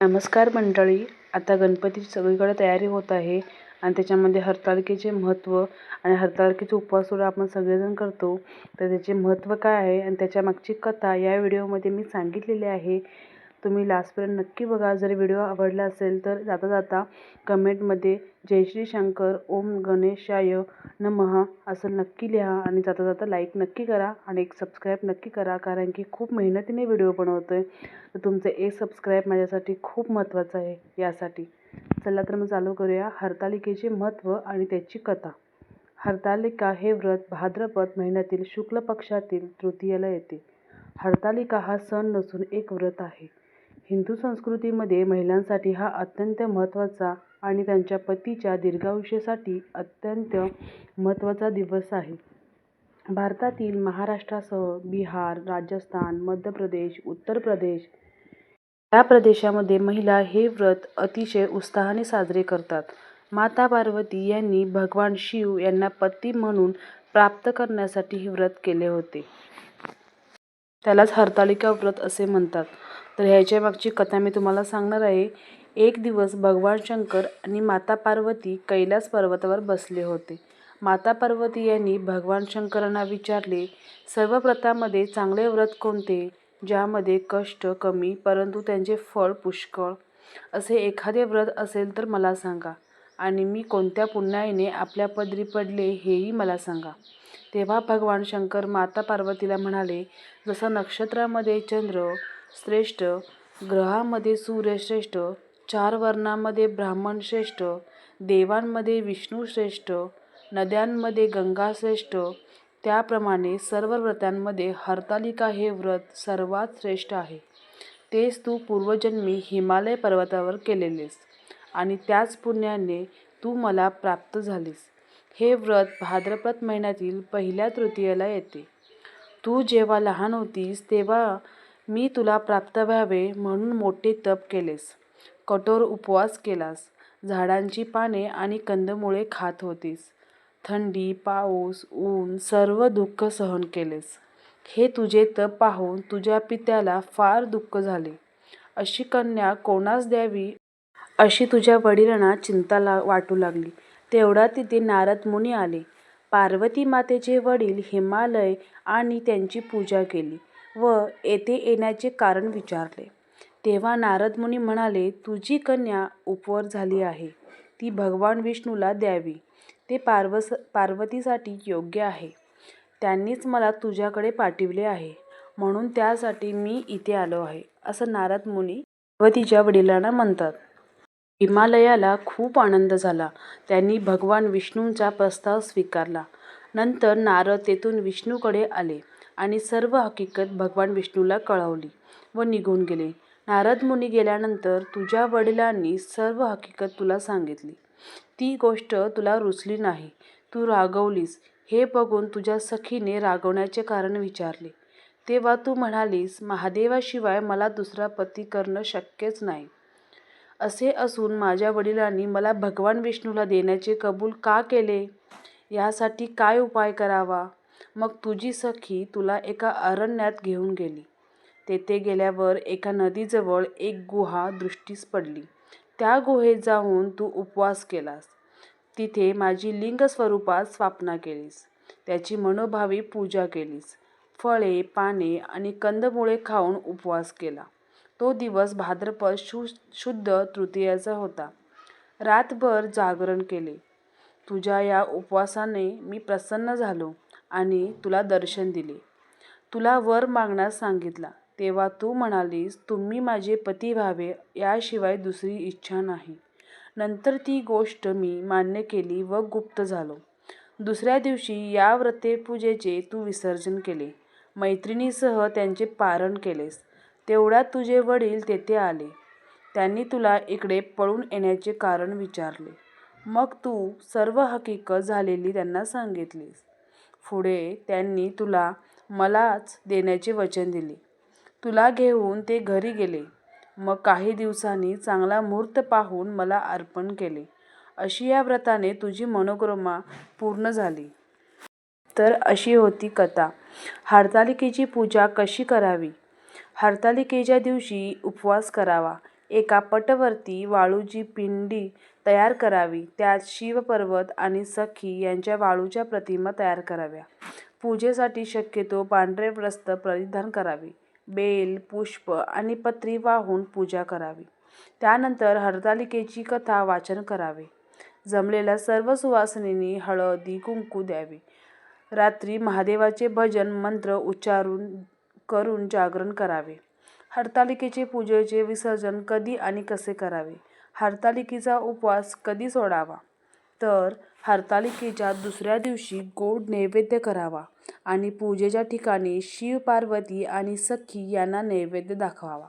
नमस्कार मंडळी. आता गणपतीची सगळीकडे तयारी होत आहे आणि त्याच्यामध्ये हरताळकेचे महत्त्व आणि हरताळकेचे उपवाससुद्धा आपण सगळेजण करतो. तर त्याचे महत्त्व काय आहे आणि त्याच्यामागची कथा या व्हिडिओमध्ये मी सांगितलेली आहे. तुम्ही लास्टपर्यंत नक्की बघा. जर व्हिडिओ आवडला असेल तर जाता जाता कमेंटमध्ये जय श्री शंकर ओम गणेशाय नमः असं नक्की लिहा आणि जाता जाता लाईक नक्की करा आणि एक सबस्क्राईब नक्की करा कारण की खूप मेहनतीने व्हिडिओ बनवतो आहे तर तुमचं एक सबस्क्राईब माझ्यासाठी खूप महत्त्वाचं आहे यासाठी. चला तर मग चालू करूया. हरतालिकेचे महत्त्व आणि त्याची कथा. हरतालिका हे व्रत भाद्रपद महिन्यातील शुक्ल पक्षातील तृतीयेला येते. हरतालिका हा सण नसून एक व्रत आहे. हिंदू संस्कृतीमध्ये महिलांसाठी हा अत्यंत महत्त्वाचा आणि त्यांच्या पतीच्या दीर्घायुष्यासाठी अत्यंत महत्त्वाचा दिवस आहे. भारतातील महाराष्ट्रासह बिहार राजस्थान मध्य प्रदेश उत्तर प्रदेश या प्रदेशामध्ये महिला हे व्रत अतिशय उत्साहाने साजरे करतात. माता पार्वती यांनी भगवान शिव यांना पती म्हणून प्राप्त करण्यासाठी हे व्रत केले होते. त्यालाच हरतालिका व्रत असे म्हणतात. तर ह्याच्या मागची कथा मी तुम्हाला सांगणार आहे. एक दिवस भगवान शंकर आणि माता पार्वती कैलास पर्वतावर बसले होते. माता पार्वती यांनी भगवान शंकरांना विचारले सर्व व्रतामध्ये चांगले व्रत कोणते? ज्यामध्ये कष्ट कमी परंतु त्यांचे फळ पुष्कळ. असे एखादे व्रत असेल तर मला सांगा. आणि मी कोणत्या पुण्याईने आपल्या पदरी पडले हेही मला सांगा. तेव्हा भगवान शंकर माता पार्वतीला म्हणाले जसं नक्षत्रामध्ये चंद्र श्रेष्ठ. ग्रहामध्ये सूर्य श्रेष्ठ चार वर्णामध्ये ब्राह्मण श्रेष्ठ देवांमध्ये विष्णू श्रेष्ठ नद्यांमध्ये गंगा श्रेष्ठ त्याप्रमाणे सर्व व्रतांमध्ये हरतालिका हे व्रत सर्वात श्रेष्ठ आहे. तेच तू पूर्वजन्मी हिमालय पर्वतावर केलेलेस आणि त्याच पुण्याने तू मला प्राप्त झालीस. हे व्रत भाद्रपद महिन्यातील पहिल्या तृतीयेला येते. तू जेव्हा लहान होतीस तेव्हा मी तुला प्राप्त व्हावे म्हणून मोठे तप केलेस. कठोर उपवास केलास. झाडांची पाने आणि कंदमुळे खात होतीस. थंडी पाऊस ऊन सर्व दुःख सहन केलेस. हे तुझे तप पाहून तुझ्या पित्याला फार दुःख झाले. अशी कन्या कोणास द्यावी? अशी तुझ्या वडिलांना चिंता ला वाटू लागली. तेवढा तिथे नारद मुनी आले. पार्वती मातेचे वडील हिमालय आणि त्यांची पूजा केली. व येथे येण्याचे कारण विचारले. तेव्हा नारद मुनी म्हणाले तुझी कन्या उपवर झाली आहे. ती भगवान विष्णूला द्यावी. ते पार्वस पार्वतीसाठी योग्य आहे. त्यांनीच मला तुझ्याकडे पाठविले आहे. म्हणून त्यासाठी मी इथे आलो आहे. असं नारद मुनी पार्वतीच्या वडिलांना म्हणतात. हिमालयाला खूप आनंद झाला. त्यांनी भगवान विष्णूंचा प्रस्ताव स्वीकारला. नंतर नारद तेथून विष्णूकडे आले. आणि सर्व हकीकत भगवान विष्णूला कळवली व निघून गेले. नारद मुनी गेल्यानंतर तुझ्या वडिलांनी सर्व हकीकत तुला सांगितली. ती गोष्ट तुला रुचली नाही. तू रागवलीस. हे बघून तुझ्या सखीने रागवण्याचे कारण विचारले. तेव्हा तू म्हणालीस महादेवाशिवाय मला दुसरा पती करणं शक्यच नाही. असे असून माझ्या वडिलांनी मला भगवान विष्णूला देण्याचे कबूल का केले? यासाठी काय उपाय करावा? मग तुझी सखी तुला एका अरण्यात घेऊन गेली. तेथे गेल्यावर एका नदीजवळ एक गुहा दृष्टीस पडली. त्या गुहेत जाऊन तू उपवास केलास. तिथे माझी लिंग स्वरूपात स्थापना केलीस. त्याची मनोभावी पूजा केलीस. फळे पाने आणि कंदमुळे खाऊन उपवास केला. तो दिवस भाद्रपद शु शुद्ध तृतीयाचा होता. रातभर जागरण केले. तुझ्या या उपवासाने मी प्रसन्न झालो. आणि तुला दर्शन दिले. तुला वर मागण्यास सांगितला. तेव्हा तू म्हणालीस तुम्ही माझे पती व्हावे याशिवाय दुसरी इच्छा नाही. नंतर ती गोष्ट मी मान्य केली व गुप्त झालो. दुसऱ्या दिवशी या व्रतेपूजेचे तू विसर्जन केले. मैत्रिणीसह त्यांचे पारण केलेस. तेवढ्यात तुझे वडील तेथे आले. त्यांनी तुला इकडे पळून येण्याचे कारण विचारले. मग तू सर्व हकीकत झालेली त्यांना सांगितलीस. पुढे त्यांनी तुला मलाच देण्याचे वचन दिले. तुला घेऊन ते घरी गेले. मग काही दिवसांनी चांगला मुहूर्त पाहून मला अर्पण केले. अशी या व्रताने तुझी मनोक्रमा पूर्ण झाली. तर अशी होती कथा. हरतालिकेची पूजा कशी करावी? हरतालिकेच्या दिवशी उपवास करावा. एका पटवरती वाळूची पिंडी तयार करावी. त्यात शिवपर्वत आणि सखी यांच्या वाळूच्या प्रतिमा तयार कराव्या. पूजेसाठी शक्यतो पांढरे वस्त्र परिधान करावे. बेल पुष्प आणि पत्री वाहून पूजा करावी. त्यानंतर हरतालिकेची कथा वाचन करावे. जमलेल्या सर्व सुवासिनींनी हळदी कुंकू द्यावे. रात्री महादेवाचे भजन मंत्र उच्चारून करून जागरण करावे. हरतालिकेचे पूजेचे विसर्जन कधी आणि कसे करावे? हरतालिकेचा उपवास कधी सोडावा? तर हरतालिकेच्या दुसऱ्या दिवशी गोड नैवेद्य करावा आणि पूजेच्या ठिकाणी शिव पार्वती आणि सखी यांना नैवेद्य दाखवावा.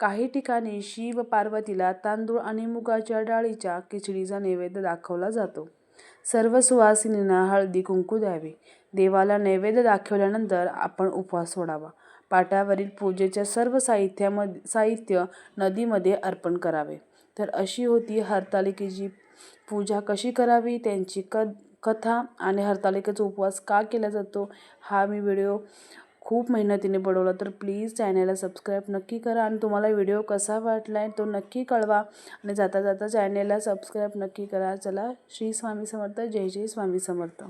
काही ठिकाणी शिव पार्वतीला तांदूळ आणि मुगाच्या डाळीच्या खिचडीचा नैवेद्य दाखवला जातो. सर्व सुवासिनींना हळदी कुंकू द्यावे. देवाला नैवेद्य दाखवल्यानंतर आपण उपवास सोडावा. पाटावरील पूजेच्या सर्व साहित्यामध्ये साहित्य नदीमध्ये अर्पण करावे. तर अशी होती हरतालिकेची पूजा कशी करावी त्यांची क कथा आणि हरतालिकेचा उपवास का केला जातो हा मी व्हिडिओ खूप मेहनतीने बनवला. तर प्लीज चॅनलला सबस्क्राईब नक्की करा आणि तुम्हाला व्हिडिओ कसा वाटला आहे तो नक्की कळवा. आणि जाता जाता चॅनलला सबस्क्राईब नक्की करा. चला श्री स्वामी समर्थ. जय जय स्वामी समर्थ.